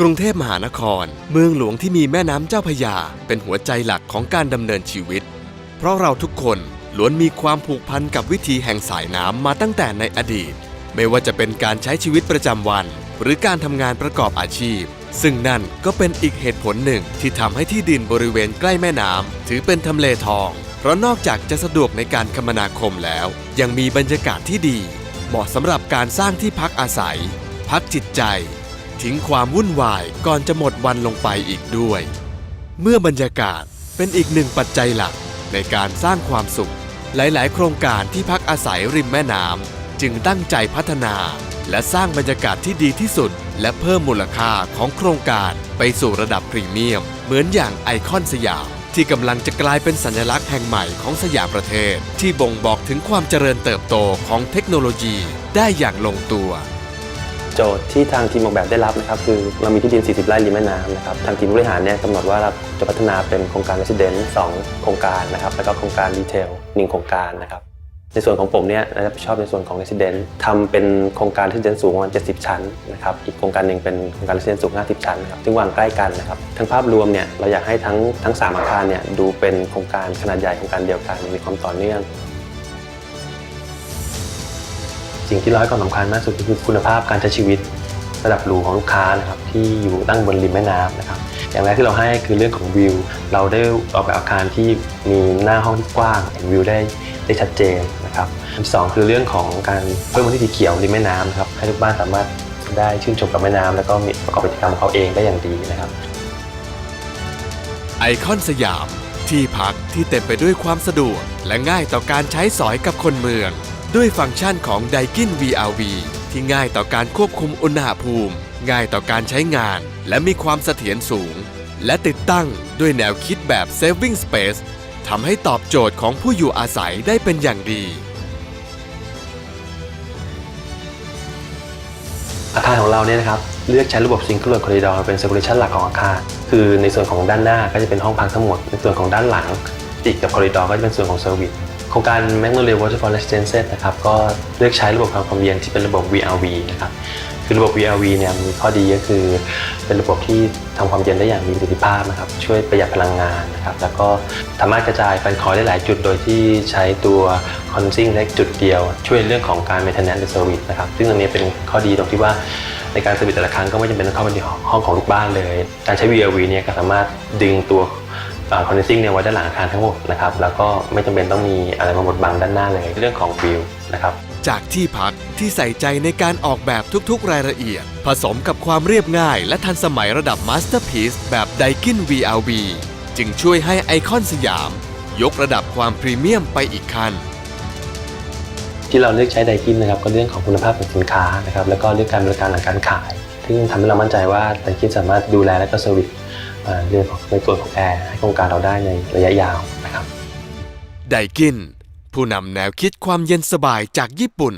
กรุงเทพมหานคร เมืองหลวงที่มีแม่น้ำเจ้าพยา เป็นหัวใจหลักของการดำเนินชีวิต เพราะเราทุกคนล้วนมีความผูกพันกับวิถีแห่งสายน้ำมาตั้งแต่ในอดีต ไม่ว่าจะเป็นการใช้ชีวิตประจำวัน หรือการทำงานประกอบอาชีพ ซึ่งนั่นก็เป็นอีกเหตุผลหนึ่งที่ทำให้ที่ดินบริเวณใกล้แม่น้ำถือเป็นทำเลทอง เพราะนอกจากจะสะดวกในการคมนาคมแล้ว ยังมีบรรยากาศที่ดี เหมาะสำหรับการสร้างที่พักอาศัย พักจิตใจ ทิ้งความวุ่นวายก่อนจะหมดวันลงไปอีกด้วย เมื่อบรรยากาศเป็นอีกหนึ่งปัจจัยหลักในการสร้างความสุข หลาย ๆ โครงการที่พักอาศัยริมแม่น้ำจึงตั้งใจพัฒนา และสร้างบรรยากาศที่ดีที่สุด และเพิ่มมูลค่าของโครงการไปสู่ระดับพรีเมียม เหมือนอย่างไอคอนสยาม ที่กำลังจะกลายเป็นสัญลักษณ์แห่งใหม่ของสยามประเทศ ที่บ่งบอกถึงความเจริญเติบโตของเทคโนโลยีได้อย่างลงตัว โจทย์ที่ทางทีมออกแบบได้รับนะครับคือเรามีที่ดิน 40 ไร่ริมแม่น้ำนะครับทางทีมบริหารเนี่ยกำหนดว่าเราจะพัฒนาเป็นโครงการ Resident 2โครงการนะครับแล้วก็โครงการรีเทล1โครงการนะครับในส่วนของผมเนี่ยรับผิดชอบในส่วนของ Resident ทำเป็นโครงการ Resident สูงประมาณ 70 ชั้นนะครับอีกโครงการหนึ่งเป็นโครงการ Resident สูง 50 ชั้นครับซึ่งวางใกล้กันนะครับทั้งภาพรวมเนี่ยเราอยากให้ทั้งทั้งสามอาคารเนี่ยดูเป็นโครงการขนาดใหญ่โครงการเดียวกันมีความต่อเนื่อง สิ่งที่ร้อยความสำคัญมากสุดก็คือคุณภาพการใช้ชีวิตระดับหรูของลูกค้านะครับที่อยู่ตั้งบนริมแม่น้ำนะครับอย่างแรกที่เราให้คือเรื่องของวิว เราได้ออกแบบอาคารที่มีหน้าห้องที่กว้างเห็นวิวได้ได้ชัดเจนนะครับอันสองคือเรื่องของการเพิ่มพื้นที่สีเขียวริมแม่น้ำนะครับให้ทุกบ้านสามารถได้ชื่นชมกับแม่น้ำแล้วก็มีประกอบกิจกรรมของเขาเองได้อย่างดีนะครับ ไอคอนสยาม ที่พักที่เต็มไปด้วยความสะดวก และง่ายต่อการใช้สอยกับคนเมือง ด้วยฟังก์ชันของ d a i k i n VRV ที่ง่ายต่อการควบคุมอุณหภูมิ ง่ายต่อการใช้งาน และมีความเสถียรสูง และติดตั้งด้วยแนวคิดแบบ Saving Space ทำให้ตอบโจทย์ของผู้อยู่อาศัยได้เป็นอย่างดี อาคารของเราเนี่ยนะครับเลือกใช้ระบบ Single Road Corridor เป็น circulation หลักของอาคารคือในส่วนของด้านหน้าก็จะเป็นห้องพักทั้งหมด ในส่วนของด้านหลังติดกับ Corridor ก็จะเป็นส่วนของ Service โครงการ Magnolia Waterfall Residences นะครับก็เลือกใช้ระบบทำความเย็นที่เป็นระบบ VRV นะครับคือระบบ VRV เนี่ยมีข้อดีก็คือ เป็นระบบที่ทำความเย็นได้อย่างมีประสิทธิภาพนะครับช่วยประหยัดพลังงานนะครับแล้วก็สามารถกระจายแฟนคอยได้หลายจุดโดยที่ใช้ตัวคอนซิ่งเล็กจุดเดียว ช่วยเรื่องของการ maintenance และ service นะครับซึ่งตรงนี้เป็นข้อดีตรงที่ว่าในการเซอร์วิสแต่ละครั้งก็ไม่จำเป็นต้องเข้าไปในห้องของลูกบ้านเลย การใช้ VLV เนี่ยก็สามารถดึงตัว คอนเนซิ่งเนี่ยไว้ด้านหลังอาคารทั้งหมดนะครับแล้วก็ไม่จำเป็นต้องมีอะไรมาบดบังด้านหน้าเลยเรื่องของวิวนะครับจากที่พักที่ใส่ใจในการออกแบบทุกๆรายละเอียด ผสมกับความเรียบง่ายและทันสมัยระดับ Masterpiece แบบ Daikin VRV จึงช่วยให้ไอคอนสยาม ยกระดับความพรีเมียมไปอีกขั้นที่เราเลือกใช้ไดกินนะครับก็เรื่องของคุณภาพของสินค้านะครับแล้วก็เรื่องการบริการหลังการขาย ซึ่งทำให้เรามั่นใจว่าไดกินสามารถดูแลและก็เซอร์วิสเอ่อเรื่องของในส่วนของแอร์ให้โครงการเราได้ในระยะยาวนะครับ ไดกิน ผู้นำแนวคิดความเย็นสบายจากญี่ปุ่น